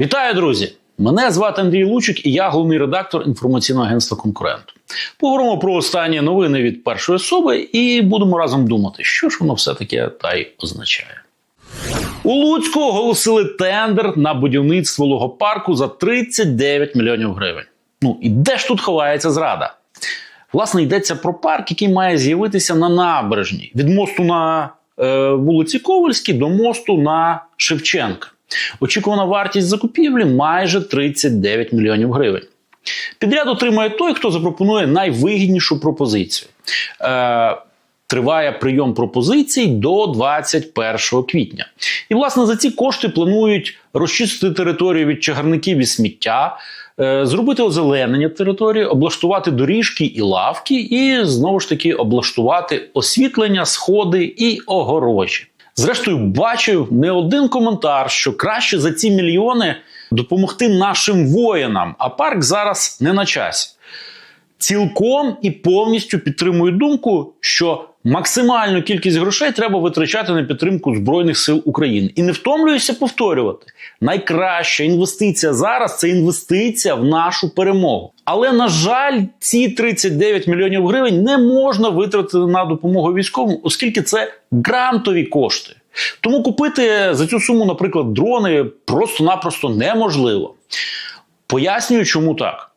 Вітаю, друзі! Мене звати Андрій Лучик, і я головний редактор інформаційного агентства Конкурент. Поговоримо про останні новини від першої особи і будемо разом думати, що ж воно все таки та й означає. У Луцьку оголосили тендер на будівництво логопарку за 39 мільйонів гривень. Ну і де ж тут ховається зрада? Власне, йдеться про парк, який має з'явитися на набережній від мосту на е, вулиці Ковальській до мосту на Шевченка. Очікувана вартість закупівлі майже 39 мільйонів гривень. Підряд отримає той, хто запропонує найвигіднішу пропозицію. Е, Триває прийом пропозицій до 21 квітня. І, власне, за ці кошти планують розчистити територію від чагарників і сміття, е, зробити озеленення території, облаштувати доріжки і лавки, і знову ж таки облаштувати освітлення, сходи і огорожі. Зрештою, бачив не один коментар, що краще за ці мільйони допомогти нашим воїнам, а парк зараз не на часі. Цілком і повністю підтримую думку, що максимальну кількість грошей треба витрачати на підтримку Збройних сил України. І не втомлююся повторювати. Найкраща інвестиція зараз це інвестиція в нашу перемогу. Але на жаль, ці 39 мільйонів гривень не можна витратити на допомогу військовим, оскільки це грантові кошти. Тому купити за цю суму, наприклад, дрони просто-напросто неможливо. Пояснюю, чому так.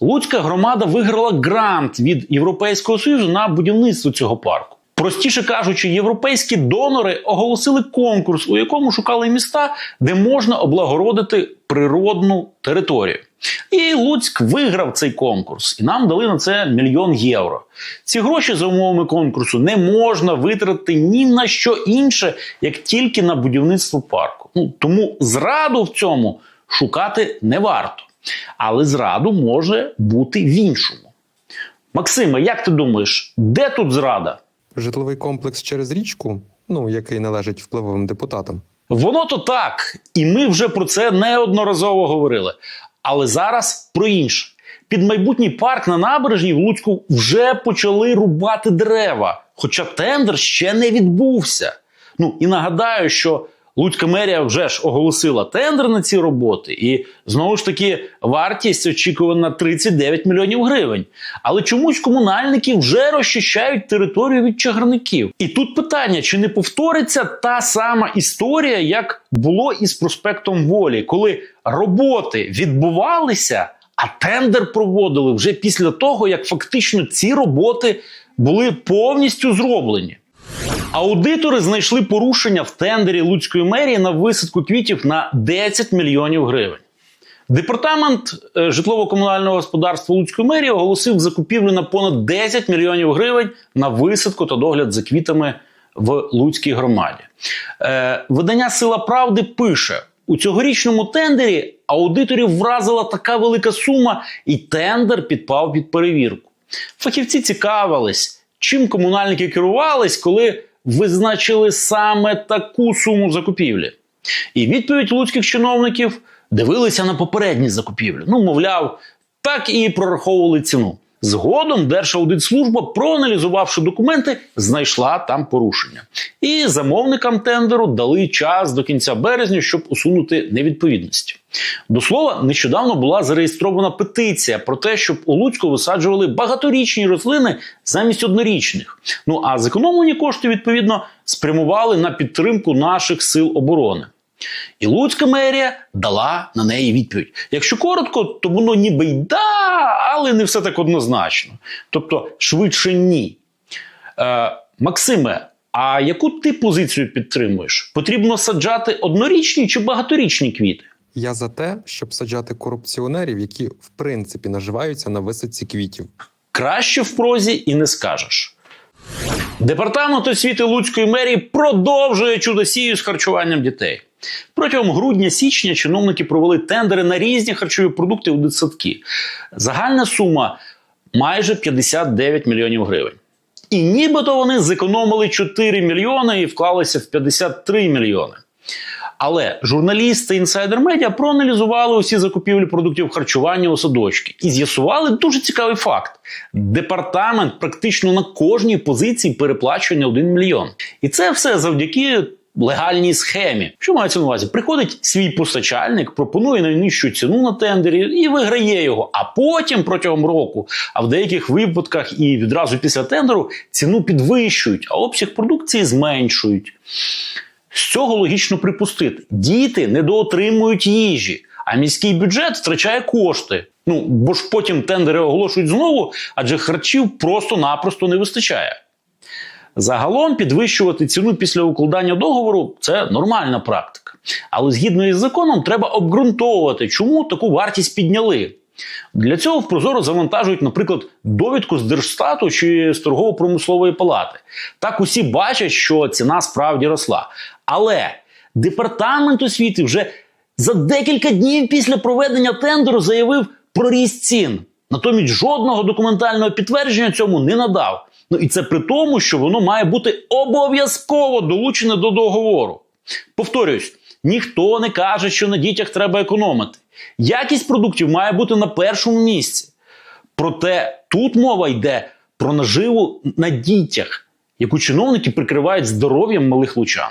Луцька громада виграла грант від Європейського союзу на будівництво цього парку. Простіше кажучи, європейські донори оголосили конкурс, у якому шукали міста, де можна облагородити природну територію. І Луцьк виграв цей конкурс, і нам дали на це мільйон євро. Ці гроші за умовами конкурсу не можна витратити ні на що інше, як тільки на будівництво парку. Ну тому зраду в цьому шукати не варто. Але зраду може бути в іншому. Максиме, як ти думаєш, де тут зрада? Житловий комплекс через річку, ну який належить впливовим депутатам. Воно то так, і ми вже про це неодноразово говорили. Але зараз про інше. Під майбутній парк на набережній в Луцьку вже почали рубати дерева, хоча тендер ще не відбувся. Ну і нагадаю, що Луцька мерія вже ж оголосила тендер на ці роботи, і знову ж таки вартість очікувана 39 мільйонів гривень. Але чомусь комунальники вже розчищають територію від чагарників. І тут питання: чи не повториться та сама історія, як було із проспектом Волі, коли роботи відбувалися, а тендер проводили вже після того, як фактично ці роботи були повністю зроблені. Аудитори знайшли порушення в тендері Луцької мерії на висадку квітів на 10 мільйонів гривень. Департамент е, житлово-комунального господарства Луцької мерії оголосив закупівлю на понад 10 мільйонів гривень на висадку та догляд за квітами в Луцькій громаді. Е, видання Сила Правди пише: у цьогорічному тендері аудиторів вразила така велика сума, і тендер підпав під перевірку. Фахівці цікавились, чим комунальники керувались, коли визначили саме таку суму закупівлі. І відповідь луцьких чиновників дивилися на попередні закупівлі. Ну, мовляв, так і прораховували ціну. Згодом Держаудитслужба, проаналізувавши документи, знайшла там порушення. І замовникам тендеру дали час до кінця березня, щоб усунути невідповідності. До слова, нещодавно була зареєстрована петиція про те, щоб у Луцьку висаджували багаторічні рослини замість однорічних. Ну а зекономлені кошти відповідно спрямували на підтримку наших сил оборони. І Луцька мерія дала на неї відповідь. Якщо коротко, то воно ніби й да, але не все так однозначно. Тобто, швидше ні. Е, Максиме, а яку ти позицію підтримуєш? Потрібно саджати однорічні чи багаторічні квіти? Я за те, щоб саджати корупціонерів, які в принципі наживаються на висадці квітів. Краще в прозі і не скажеш. Департамент освіти Луцької мерії продовжує чудосію з харчуванням дітей. Протягом грудня-січня чиновники провели тендери на різні харчові продукти у дитсадки. Загальна сума майже 59 мільйонів гривень. І нібито вони зекономили 4 мільйони і вклалися в 53 мільйони. Але журналісти інсайдер медіа проаналізували усі закупівлі продуктів харчування у садочки і з'ясували дуже цікавий факт: департамент практично на кожній позиції переплачує не 1 мільйон. І це все завдяки легальній схемі. Що мається на увазі? Приходить свій постачальник, пропонує найнижчу ціну на тендері і виграє його. А потім протягом року, а в деяких випадках і відразу після тендеру ціну підвищують, а обсяг продукції зменшують. З цього логічно припустити: діти недоотримують їжі, а міський бюджет втрачає кошти. Ну бо ж потім тендери оголошують знову, адже харчів просто-напросто не вистачає. Загалом підвищувати ціну після укладання договору це нормальна практика. Але згідно із законом, треба обґрунтовувати, чому таку вартість підняли. Для цього в Прозоро завантажують, наприклад, довідку з Держстату чи з торгово-промислової палати. Так усі бачать, що ціна справді росла. Але департамент освіти вже за декілька днів після проведення тендеру заявив про ріст цін. Натомість жодного документального підтвердження цьому не надав. Ну і це при тому, що воно має бути обов'язково долучене до договору. Повторюсь, ніхто не каже, що на дітях треба економити. Якість продуктів має бути на першому місці. Проте тут мова йде про наживу на дітях, яку чиновники прикривають здоров'ям малих лучан.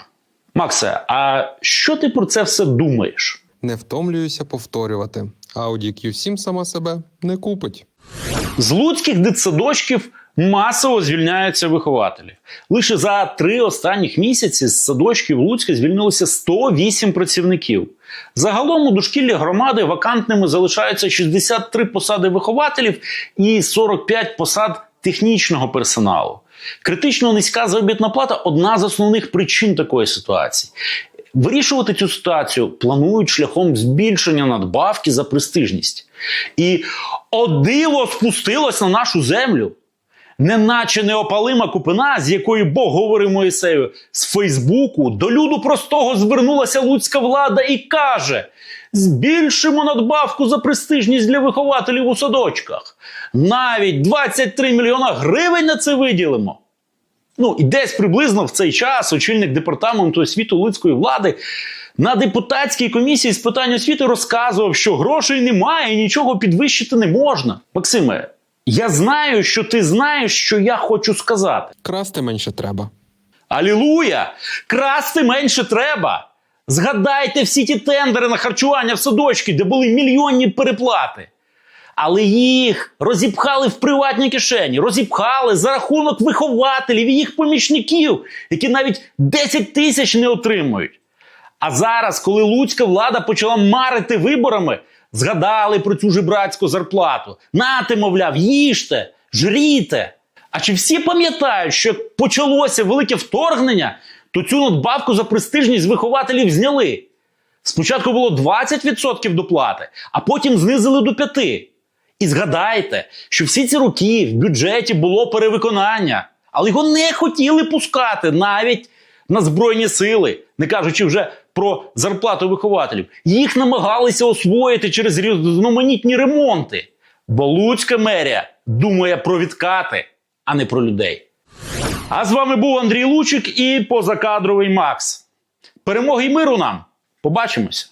Максе, а що ти про це все думаєш? Не втомлююся повторювати. Audi Q7 сама себе не купить. З луцьких дитсадочків масово звільняються вихователі. Лише за три останніх місяці з садочків Луцька звільнилося 108 працівників. Загалом у дошкіллі громади вакантними залишаються 63 посади вихователів і 45 посад технічного персоналу. Критично низька заробітна плата одна з основних причин такої ситуації. Вирішувати цю ситуацію планують шляхом збільшення надбавки за престижність. І о диво спустилось на нашу землю. Неначе неопалима купина, з якої Бог говорив Моїсею, з Фейсбуку до люду простого звернулася луцька влада і каже: збільшимо надбавку за престижність для вихователів у садочках. Навіть 23 мільйона гривень на це виділимо. Ну і десь приблизно в цей час очільник департаменту освіти Луцької влади на депутатській комісії з питань освіти розказував, що грошей немає і нічого підвищити не можна. Максиме, я знаю, що ти знаєш, що я хочу сказати. Красти менше треба. Алілуя! Красти менше треба. Згадайте всі ті тендери на харчування в садочки, де були мільйонні переплати. Але їх розіпхали в приватні кишені, розіпхали за рахунок вихователів і їх помічників, які навіть 10 тисяч не отримують. А зараз, коли луцька влада почала марити виборами, згадали про цю жебрацьку зарплату. Нате, мовляв, їжте, жріте. А чи всі пам'ятають, що як почалося велике вторгнення, то цю надбавку за престижність вихователів зняли? Спочатку було 20% доплати, а потім знизили до 5%. І згадайте, що всі ці роки в бюджеті було перевиконання, але його не хотіли пускати навіть на Збройні сили, не кажучи вже про зарплату вихователів. Їх намагалися освоїти через різноманітні ремонти. Бо Луцька мерія думає про відкати, а не про людей. А з вами був Андрій Лучик і позакадровий Макс. Перемоги й миру нам! Побачимося!